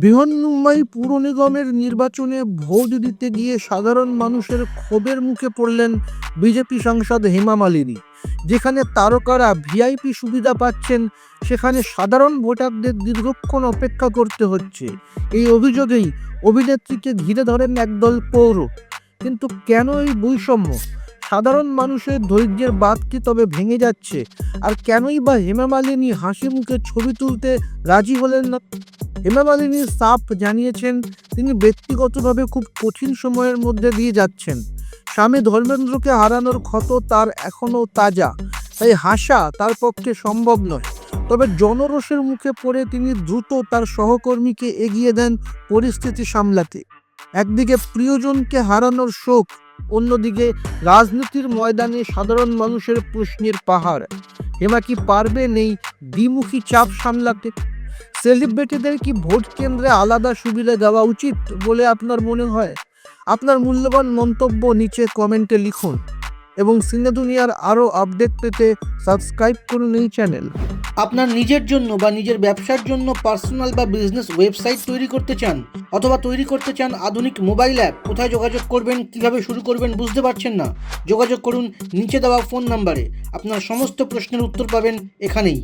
বৃহন্মুম্বাই পুর নিগমের নির্বাচনে ভোট দিতে গিয়ে সাধারণ মানুষের ক্ষোভের মুখে পড়লেন বিজেপি সাংসদ হেমা মালিনী। যেখানে তারকারা ভিআইপি সুবিধা পাচ্ছেন, সেখানে সাধারণ ভোটারদের দীর্ঘক্ষণ অপেক্ষা করতে হচ্ছে। এই অভিযোগেই অভিনেত্রীকে ঘিরে ধরেন একদল পৌর। কিন্তু কেন এই বৈষম্য? সাধারণ মানুষের ধৈর্যের বাদ কি তবে ভেঙে যাচ্ছে? আর কেনই বা হেমা মালিনী হাসি মুখে ছবি তুলতে রাজি হলেন না? হেমা মালিনী সাফ জানিয়েছেন, তিনি ব্যক্তিগতভাবে খুব কঠিন সময়ের মধ্যে দিয়ে যাচ্ছেন। স্বামী ধর্মেন্দ্রকে হারানোর ক্ষত তার এখনও তাজা। তাই হাসা তার পক্ষে সম্ভব নয়। তবে জনরোষের মুখে পড়ে তিনি দ্রুত তার সহকর্মীকে এগিয়ে দেন পরিস্থিতি সামলাতে। একদিকে প্রিয়জনকে হারানোর শোক অন্যদিকে রাজনীতির ময়দানে সাধারণ মানুষের প্রশ্নের পাহাড়। হেমা কি পারবে নেই দ্বিমুখী চাপ সামলাতে? সেলিব্রিটিদের কি ভোট কেন্দ্রে আলাদা সুবিধা দেওয়া উচিত বলে আপনার মনে হয়? আপনার মূল্যবান মন্তব্য নিচে কমেন্টে লিখুন। এবং সিনে দুনিয়ার আরও আপডেট পেতে সাবস্ক্রাইব করুন এই চ্যানেল। আপনার নিজের জন্য বা নিজের ব্যবসার জন্য পার্সোনাল বা বিজনেস ওয়েবসাইট তৈরি করতে চান অথবা তৈরি করতে চান আধুনিক মোবাইল অ্যাপ, কোথায় যোগাযোগ করবেন, কীভাবে শুরু করবেন বুঝতে পারছেন না? যোগাযোগ করুন নিচে দেওয়া ফোন নাম্বারে। আপনার সমস্ত প্রশ্নের উত্তর পাবেন এখানেই।